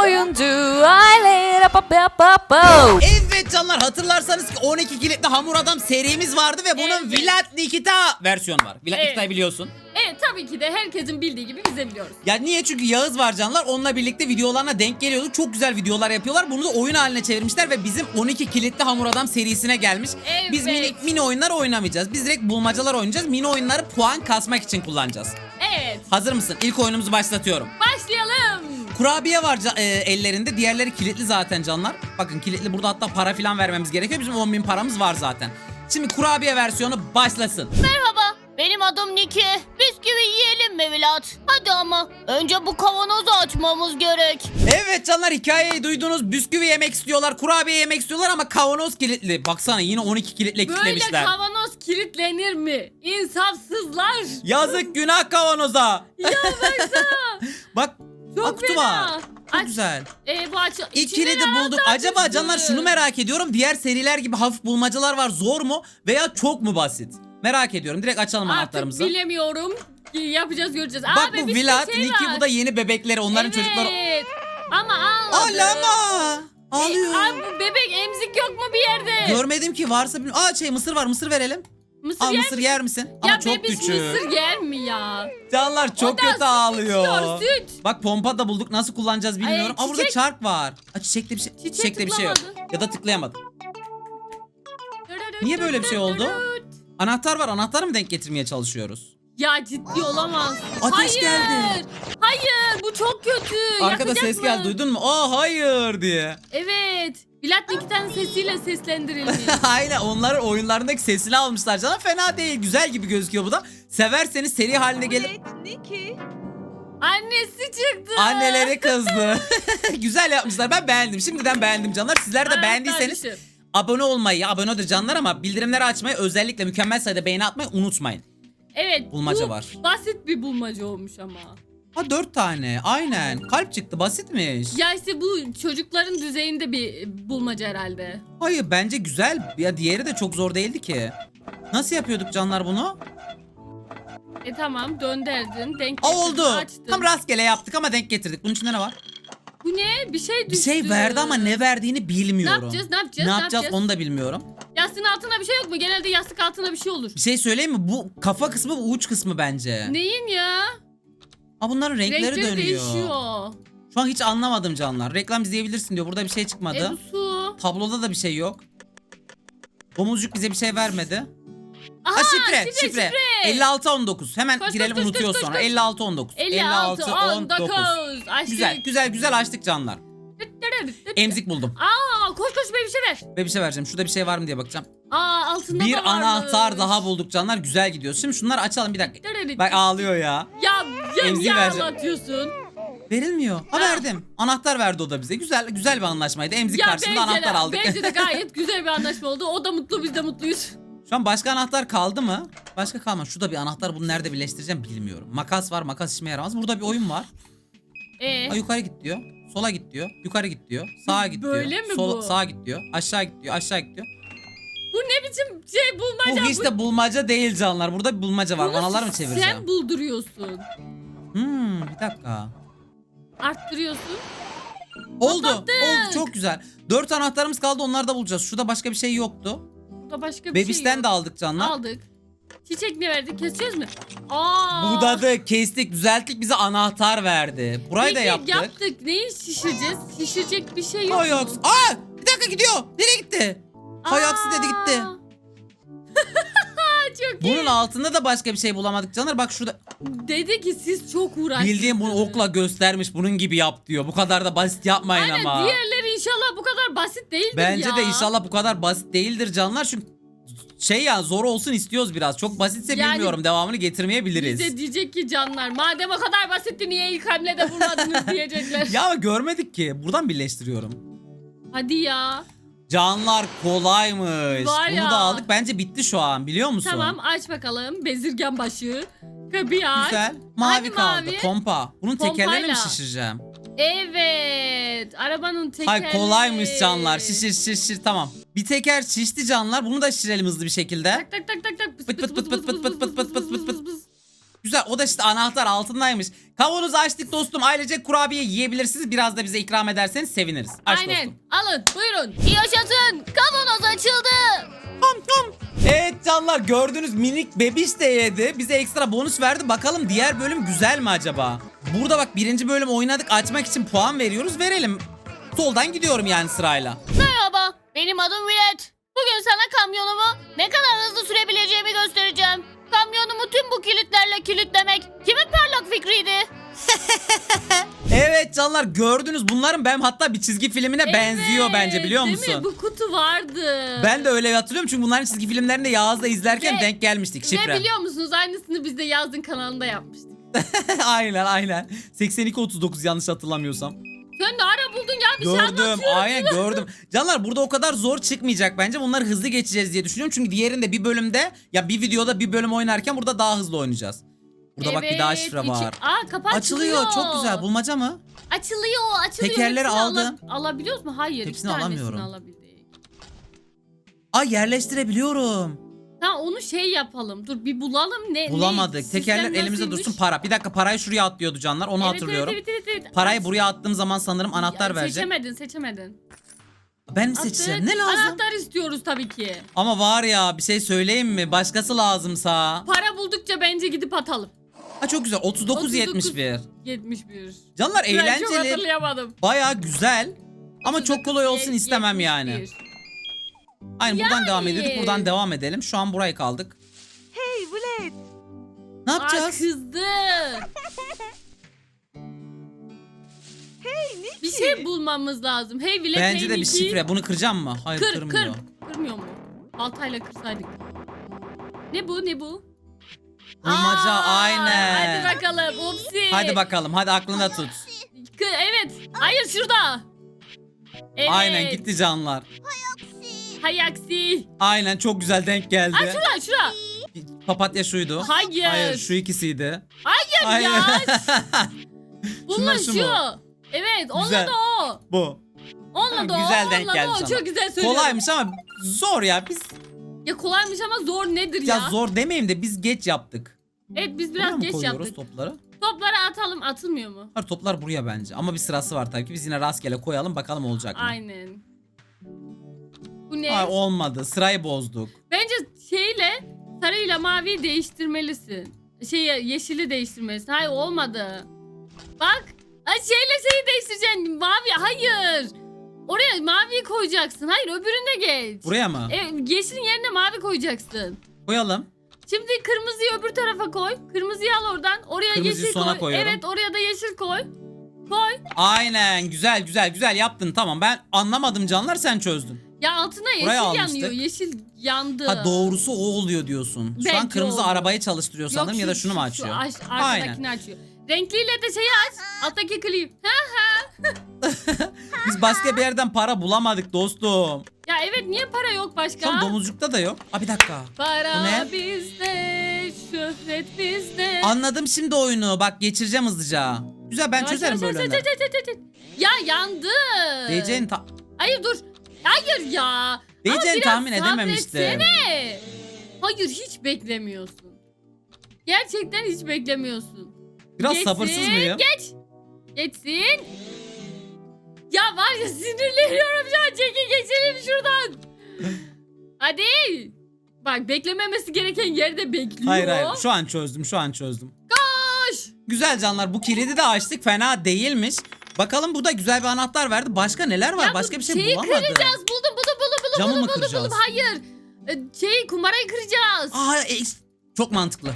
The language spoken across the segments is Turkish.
oyuncu aile. Evet canlar hatırlarsanız ki 12 kilitli hamur adam serimiz vardı ve bunun Evet. Vlad Nikita versiyonu var. Vlad Evet. Nikita'yı biliyorsun. Evet tabii ki de herkesin bildiği gibi biz de biliyoruz. Ya niye? Çünkü Yağız var canlar. Onunla birlikte videolarına denk geliyorduk. Çok güzel videolar yapıyorlar. Bunu da oyun haline çevirmişler ve bizim 12 kilitli hamur adam serisine gelmiş. Evet. Biz mini, mini oyunlar oynamayacağız. Biz direkt bulmacalar oynayacağız. Mini oyunları puan kasmak için kullanacağız. Evet Hazır mısın? İlk oyunumuzu başlatıyorum. başlayalım. Kurabiye var e, ellerinde. Diğerleri kilitli zaten canlar. Bakın kilitli burada hatta para falan vermemiz gerekiyor. Bizim 10 bin paramız var zaten. Şimdi kurabiye versiyonu başlasın. Merhaba, benim adım Niki. Bisküvi yiyelim mi evlat? Hadi ama önce bu kavanozu açmamız gerek. Evet canlar hikayeyi duydunuz. Bisküvi yemek istiyorlar, kurabiye yemek istiyorlar ama kavanoz kilitli. Baksana yine 12 kilitle Böyle kilitlemişler. kavanoz kilitlenir mi? İnsafsızlar. Yazık günah kavanoza. Ya baksana. Bak Çok kutu fena. var. Çok Aç. güzel. Ee, bu aç. İlk içinde kilidi bulduk. Acaba düştü? canlar şunu merak ediyorum. Diğer seriler gibi hafif bulmacalar var. Zor mu veya çok mu basit? Merak ediyorum. Direkt açalım Artık anahtarımızı. bilemiyorum. Yapacağız göreceğiz. Bak Abi, bu bir Vlad, şey var. bu da yeni bebekleri. Onların evet. çocukları. Ama ağladı. Ağlama. Ağlıyor. E, abi bu bebek emzik yok mu bir yerde? Görmedim ki varsa bilmiyorum. Aa şey mısır var mısır verelim. Mısır Al yer mısır yer misin? Ama Ya çok bebiş küçük. mısır yer mi ya? Canlar çok kötü süt ağlıyor. istiyor, süt. Bak pompa da bulduk nasıl kullanacağız bilmiyorum. Ay, Aa burada çiçek. çark var. Aa çiçekte bir şey. Çiçek çiçekte bir şey yok. Ya da tıklayamadım. Niye böyle bir şey oldu? Anahtar var. Anahtarı mı denk getirmeye çalışıyoruz? Ya ciddi olamaz. Ateş hayır. geldi. Hayır bu çok kötü. Arkada Yakacak ses mı? geldi. Duydun mu? Aa hayır diye. Evet. Vlad Nikita'nın sesiyle seslendirilmiş. Aynen onların oyunlarındaki sesini almışlar canım. Fena değil. Güzel gibi gözüküyor bu da. Severseniz seri haline gelir. Evet Niki. Annesi çıktı. Anneleri kızdı. Güzel yapmışlar. Ben beğendim. Şimdiden beğendim canlar. Sizler de beğendiyseniz abone olmayı, abonedir canlar ama bildirimleri açmayı özellikle mükemmel sayıda beğeni atmayı unutmayın. Evet. Bulmaca bu var. Basit bir bulmaca olmuş ama. Ha dört tane. Aynen. Kalp çıktı. Basitmiş. Ya işte bu çocukların düzeyinde bir bulmaca herhalde. Hayır bence güzel. Ya diğeri de çok zor değildi ki. Nasıl yapıyorduk canlar bunu? E tamam dönderdin. Denk Aa getirdin, oldu. açtın. Tam rastgele yaptık ama denk getirdik. Bunun içinde ne var? Bu ne? Bir şey Bir düştü. şey verdi ama ne verdiğini Ne bilmiyorum. yapacağız? Ne yapacağız? Ne yapacağız onu da bilmiyorum. Yastığın altında bir şey yok mu? Genelde yastık altında bir şey olur. Bir şey söyleyeyim mi? Bu kafa kısmı bu uç kısmı bence. Neyin ya? Ha bunların renkleri, Renkleri dönüyor. değişiyor. Şu an hiç anlamadım canlar. Reklam izleyebilirsin diyor. Burada bir şey çıkmadı. E bu su. Tabloda da bir şey yok. Domuzcuk bize bir şey vermedi. Aha Ha şifre, şifre, şifre. şifre. 56 19. Hemen Koş, girelim koş, koş, unutuyor koş, sonra. koş. 56 19. 56, 19. Açtık. Güzel, güzel, güzel açtık canlar. Emzik buldum. Aa koş koş bir şey ver. Ve bir şey vereceğim. Şurada bir şey var mı diye bakacağım. Aa altında Bir da varmış. anahtar daha bulduk canlar. Güzel gidiyoruz. Şimdi şunları açalım bir dakika. Bak ağlıyor. Ya ya Emziği niye vereceğim. ağlatıyorsun? Verilmiyor. Ha verdim. Anahtar verdi o da bize. Güzel güzel bir anlaşmaydı. Emzik Ya karşılığında bence anahtar de, aldık. Bence de gayet güzel bir anlaşma oldu. O da mutlu biz de mutluyuz. Şu an başka anahtar kaldı mı? Başka kalmadı. Şurada bir anahtar bunu nerede birleştireceğim bilmiyorum. Makas var. Makas işime yaramaz. Burada bir oyun var. Ee, Ha, yukarı git diyor. Sola git diyor. Yukarı git diyor. Sağa git Böyle diyor. mi Sola, bu? Sağa git diyor. Aşağı git diyor. Aşağı git diyor. bu ne biçim şey bulmaca? Bu hiç de bulmaca değil canlar. Burada bir bulmaca var. Bunu Analar mı çevireceğim? Sen bulduruyorsun. Hmm, bir dakika. Arttırıyorsun. Oldu. Kapattık. Oldu. Çok güzel. Dört anahtarımız kaldı. Onları da bulacağız. Şurada başka bir şey yoktu. Burada başka bir Bebişten şey de aldık canlar. Aldık. Çiçek ne verdik? Keseceğiz mi? Aa. Budadı, kestik, düzelttik. Bize anahtar verdi. Burayı da Peki, yaptık. yaptık. Neyi şişireceğiz? Şişirecek bir şey yok. Hay mu? aksi. Aa! Bir dakika gidiyor. Nereye gitti? Hay aksi dedi gitti. Çok iyi. Bunun altında da başka bir şey bulamadık canlar. Bak şurada Dedi ki siz çok uğraştınız. bildiğim bunu okla göstermiş. Bunun gibi yap diyor. Bu kadar da basit yapmayın Aynen ama. diğerleri inşallah bu kadar basit değildir Bence ya. de inşallah bu kadar basit değildir canlar. Çünkü şey ya zor olsun istiyoruz biraz. Çok basitse Yani- bilmiyorum. Devamını getirmeyebiliriz. Bize diyecek ki canlar madem o kadar basitti niye ilk hamlede vurmadınız diyecekler. Ya görmedik ki. Buradan birleştiriyorum. Hadi ya. Canlar kolaymış. Var Bunu ya. da aldık. Bence bitti şu an biliyor musun? Tamam aç bakalım. Bezirgen başı. Kapıyı aç. Güzel. Mavi Hangi kaldı. mavi? Pompa. Bunun tekerlerini mi Pompayla. şişireceğim? Evet. Arabanın tekerleği. Hay kolaymış canlar. Şişir şişir şişir tamam. Bir teker şişti canlar. Bunu da şişirelim hızlı bir şekilde. Tak tak tak tak tak. Pıt pıt pıt pıt pıt pıt pıt pıt pıt. Güzel o da işte anahtar altındaymış. Kavanozu açtık dostum. Ailece kurabiye yiyebilirsiniz. Biraz da bize ikram ederseniz seviniriz. Aç Aynen. dostum. Alın buyurun. Yaşasın. Kavanoz açıldı. Evet canlar gördünüz minik bebiş de yedi. Bize ekstra bonus verdi. Bakalım diğer bölüm güzel mi acaba? Burada bak birinci bölüm oynadık. Açmak için puan veriyoruz. Verelim. Soldan gidiyorum yani sırayla. Merhaba. Benim adım Millet. Bugün sana kamyonumu ne kadar hızlı sürebileceğimi göstereceğim. Kamyonumu tüm bu kilitlerle kilitlemek kimin parlak fikriydi? Evet canlar gördünüz bunların ben hatta bir çizgi filmine benziyor bence biliyor değil musun? mi? Bu kutu vardı. Ben de öyle hatırlıyorum çünkü bunların çizgi filmlerinde Yağız'la izlerken Ve- denk gelmiştik Ve şifre. biliyor musunuz aynısını biz de Yaz'ın kanalında yapmıştık. aynen aynen. 8239 yanlış hatırlamıyorsam. Sen ara buldun ya bir şey Gördüm aynen gördüm. Canlar burada o kadar zor çıkmayacak bence. Bunları hızlı geçeceğiz diye düşünüyorum. Çünkü diğerinde bir bölümde ya bir videoda bir bölüm oynarken burada daha hızlı oynayacağız. Burada bak bir daha şifre içi- var. Aa kapı açılıyor. Çok güzel. Bulmaca mı? Açılıyor açılıyor. Tekerleri Hepsini aldım. ala- alabiliyoruz mu? Hayır. Hepsini iki tanesini alamıyorum. alabildik. Ay yerleştirebiliyorum. Tamam onu şey yapalım. Dur bir bulalım ne? Bulamadık. ne? Tekerler Sistem elimizde nasılmış? dursun para. Bir dakika parayı şuraya atlıyordu canlar. Onu Evet, hatırlıyorum. Evet, evet, evet, evet. Parayı buraya attığım zaman sanırım anahtar Ya, verecek. Seçemedin seçemedin. Ben mi seçeceğim? Ne lazım? Anahtar istiyoruz tabii ki. Ama var ya bir şey söyleyeyim mi? Başkası lazımsa. Para buldukça bence gidip atalım. Ha çok güzel. 39 39. 71. 71. Canlar Ben çok eğlenceli. hatırlayamadım. Baya güzel. Ama çok kolay olsun istemem yani. 71. Aynen buradan Yani. devam ediyorduk. Buradan devam edelim. Şu an buraya kaldık. Hey Vlad, Ne Aa yapacağız? kızdı. hey Nicky. Bir şey bulmamız lazım. Hey Vile Bence hey de bir şifre. Bunu kıracağım mı? Hayır Kır kırmıyor. kır. Kırmıyor mu? Baltayla kırsaydık. Ne bu ne bu? Bulmaca Aa, aynen. Hadi bakalım. Upsi. Hadi bakalım. Hadi aklında tut. Kı- Evet. Hayır şurada. Evet. Aynen gitti canlar. Hay aksi. Aynen çok güzel denk geldi. Aa şura şura. Papatya şuydu. Hayır. Hayır şu ikisiydi. Hayır ya. Bununla Şunlar şu şu. mu? Evet onunla Güzel. da o. Bu. Onunla Tamam, da o. güzel denk onunla geldi da o. sana. Çok güzel söylüyorum. Kolaymış ama zor ya. Biz Ya kolaymış ama zor nedir ya? ya zor demeyeyim de biz geç yaptık. Evet biz Buraya biraz mı geç koyuyoruz yaptık. topları? Topları atalım atılmıyor mu? Hayır toplar buraya bence. Ama bir sırası var tabii ki. Biz yine rastgele koyalım bakalım olacak mı? Aynen. Bu ne? Ay olmadı. Sırayı bozduk. Bence şeyle sarıyla maviyi değiştirmelisin. Şey yeşili değiştirmelisin. Hayır olmadı. Bak. Ay şeyle şeyi değiştireceksin. Mavi hayır. Oraya maviyi koyacaksın. Hayır öbürüne geç. Buraya mı? E, yeşilin yerine mavi koyacaksın. Koyalım. Şimdi kırmızıyı öbür tarafa koy. Kırmızıyı al oradan. Oraya Kırmızıyı yeşil sona koy. koyuyorum. Evet oraya da yeşil koy. Koy. Aynen güzel güzel güzel yaptın tamam. Ben anlamadım canlar sen çözdün. Ya altına yeşil Buraya yanıyor. almıştık. Yeşil yandı. Ha doğrusu o oluyor diyorsun. Şu an Belki kırmızı oldu. arabayı çalıştırıyor sanırım ya da şu- şunu mu açıyor? Şu aş- Aynen. arkadakini açıyor. Renkliyle de şeyi aç. Alttaki klip. Ha? Biz başka bir yerden para bulamadık dostum. Ya evet niye para yok başka? Şu an domuzcukta da yok. Aa bir dakika. Para Bu ne? bizde, şöhret bizde. Anladım şimdi oyunu. Bak geçireceğim hızlıca. Güzel ben Yavaş, çözerim yavaş, böyle yavaş, yavaş, yavaş, yavaş. Ya yandı. Diyeceğini, ta- Hayır dur. Hayır ya. Diyeceğini biraz tahmin edememiştim. sabretsene. Hayır hiç beklemiyorsun. Gerçekten hiç beklemiyorsun. Biraz Geçsin, sabırsız mıyım? Geç. Geçsin. Ya var ya sinirleniyorum şu an. Çekil geçelim şuradan. Hadi. Bak beklememesi gereken yerde bekliyor. Hayır hayır şu an çözdüm şu an çözdüm. Koş. Güzel canlar bu kilidi de açtık fena değilmiş. Bakalım burada güzel bir anahtar verdi. Başka neler var? Ya bu Başka bir şey şeyi bulamadım. kıracağız. Buldum buldum buldum buldum Camı mı buldum, kıracağız? buldum. Hayır. Ee, Şey kumarayı kıracağız. Aa e, çok mantıklı.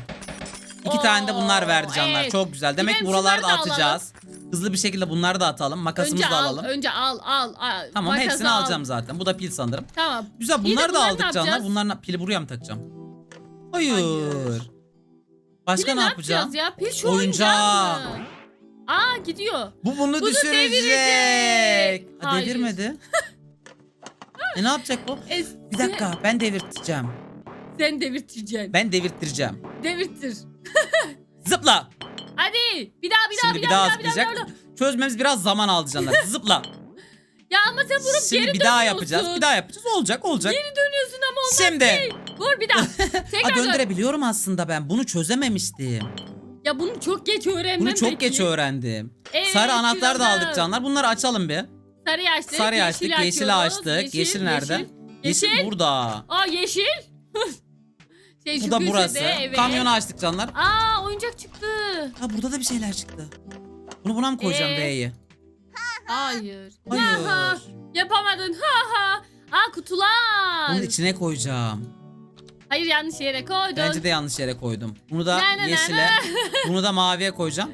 İki Oo, tane de bunlar verdi canlar. evet. Çok güzel. Demek Gidelim buraları da şunları da atacağız. Hızlı bir şekilde bunları da atalım. Makasımızı önce da al, alalım. önce al al. al. Tamam Makası hepsini al. alacağım zaten. Bu da pil sanırım. Tamam. Güzel İyi de bunları da bunları ne aldık canlar. yapacağız? Bunların pili buraya mı takacağım? Hayır. Hayır. Başka Pili ne yapacağım? Ya? Pil şu Oyuncak. oyuncak mı? Aa gidiyor. Bu bunu, Bunu düşürecek. devirecek. Ha, Hayır. devirmedi. e ne yapacak bu? E, Bir dakika ben devirteceğim. Sen devirteceksin. Ben devirttireceğim. Devirttir. Zıpla. Hadi. Bir daha bir daha Şimdi bir daha bir daha. Bir daha, bir daha. Çözmemiz biraz zaman aldı canlar. Zıpla. Ya ama sen vurup Şimdi geri bir daha dönüyorsun. yapacağız. Bir daha yapacağız. Olacak olacak. Geri dönüyorsun ama olmaz Şimdi. ki. Vur bir daha. Ha, Tekrar dön. döndürebiliyorum aslında ben. Bunu çözememiştim. Ya bunu çok geç öğrenmem Bunu çok peki. geç öğrendim. Evet, Sarı anahtar da şurada. aldık canlar. Bunları açalım bir. Sarıyı açtık. Sarıyı açtık, açıyoruz. açtık. Yeşil nerede? Yeşil. Yeşil burada. Aa yeşil. şey, Bu da köşede, burası. evet. Kamyonu açtık canlar. Aa oyuncak çıktı. Ha burada da bir şeyler çıktı. Bunu buna mı koyacağım Ee? B'yi? Hayır. Hayır. Ha, ha. Yapamadın. Ha ha. Aa kutular. Bunun içine koyacağım. Hayır yanlış yere koydun. Bence de yanlış yere koydum. Bunu da Ne, ne, ne, yeşile, bunu da maviye koyacağım.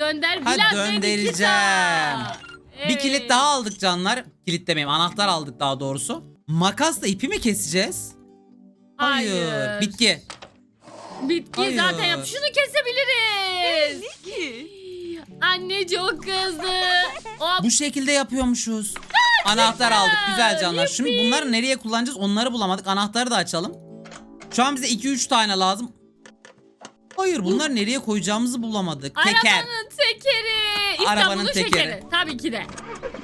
Dönder Ha, Bilal döndereceğim. Benedikta. Bir Evet. kilit daha aldık canlar. Kilit demeyeyim anahtar aldık daha doğrusu. Makasla ipi mi keseceğiz? Hayır. Bitki. Bitki Hayır. zaten yap. Şunu kesebiliriz. Anne çok kızdı. Hop. Bu şekilde yapıyormuşuz. Anahtar aldık güzel canlar. Şimdi bunları nereye kullanacağız onları bulamadık. Anahtarı da açalım. Şu an bize 2-3 tane lazım. Hayır bunlar nereye koyacağımızı bulamadık. Teker. Arabanın tekeri. Arabanın İstanbul'un tekeri. şekeri. Tabii ki de.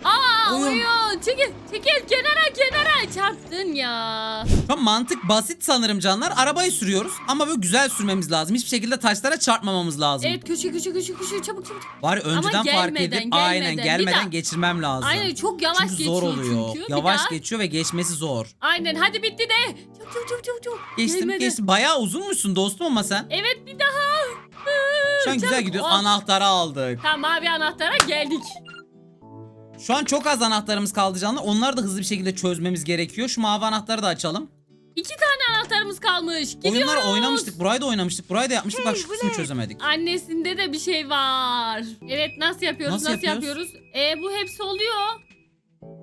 Aa Oyun. oyun. Çekil. Çekil kenara kenara. Çarptın ya. Şu an mantık basit sanırım canlar. Arabayı sürüyoruz ama böyle güzel sürmemiz lazım. Hiçbir şekilde taşlara çarpmamamız lazım. Evet köşe köşe köşe köşe çabuk çabuk. Bari önceden fark gelmeden, edip aynen gelmeden. Bir gelmeden daha. geçirmem lazım. Aynen çok yavaş çünkü geçiyor zor oluyor. çünkü. Bir Yavaş daha. geçiyor ve geçmesi zor. Aynen hadi bitti de. Çabuk çabuk çabuk çabuk. çabuk. Geçtim Gelmedi. geçtim. Bayağı uzunmuşsun dostum ama sen. Evet bir daha. Şu an güzel Çabuk. gidiyoruz. Oh. Anahtarı aldık. Tamam mavi anahtara geldik. Şu an çok az anahtarımız kaldı canlar. Onları da hızlı bir şekilde çözmemiz gerekiyor. Şu mavi anahtarı da açalım. İki tane anahtarımız kalmış. Gidiyoruz. Oyunlar oynamıştık. Burayı da oynamıştık. Burayı da yapmıştık. Bak şu kısmı çözemedik. Annesinde de bir şey var. Evet nasıl yapıyoruz? Nasıl Nasıl, yapıyoruz? yapıyoruz? E bu hepsi oluyor.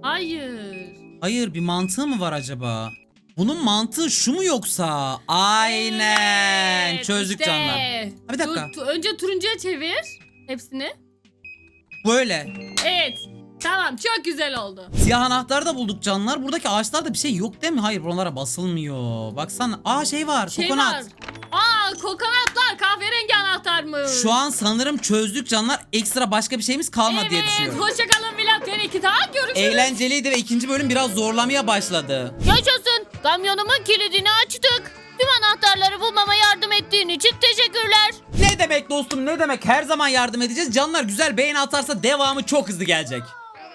Hayır. Hayır bir mantığı mı var acaba? Bunun mantığı şu mu yoksa? Aynen. Evet, Çözdük işte. canlar. Ha, bir dakika. Tu- tu- önce turuncuya çevir hepsini. Böyle. Evet. Tamam çok güzel oldu. Siyah anahtar da bulduk canlar. Buradaki ağaçlarda bir şey yok değil mi? Hayır buralara basılmıyor. Baksana. Aa şey var. Şey kokonat. var. Aa kokonatlar kahverengi anahtarmış. Şu an sanırım çözdük canlar. Ekstra başka bir şeyimiz kalmadı diye Evet düşünüyorum. hoşçakalın Milat ben iki daha görüşürüz. Eğlenceliydi ve ikinci bölüm biraz zorlamaya başladı. Yaşasın. Kamyonumun kilidini açtık. Tüm anahtarları bulmama yardım ettiğin için teşekkürler. Ne demek dostum ne demek her zaman yardım edeceğiz. Canlar güzel beğeni atarsa devamı çok hızlı gelecek.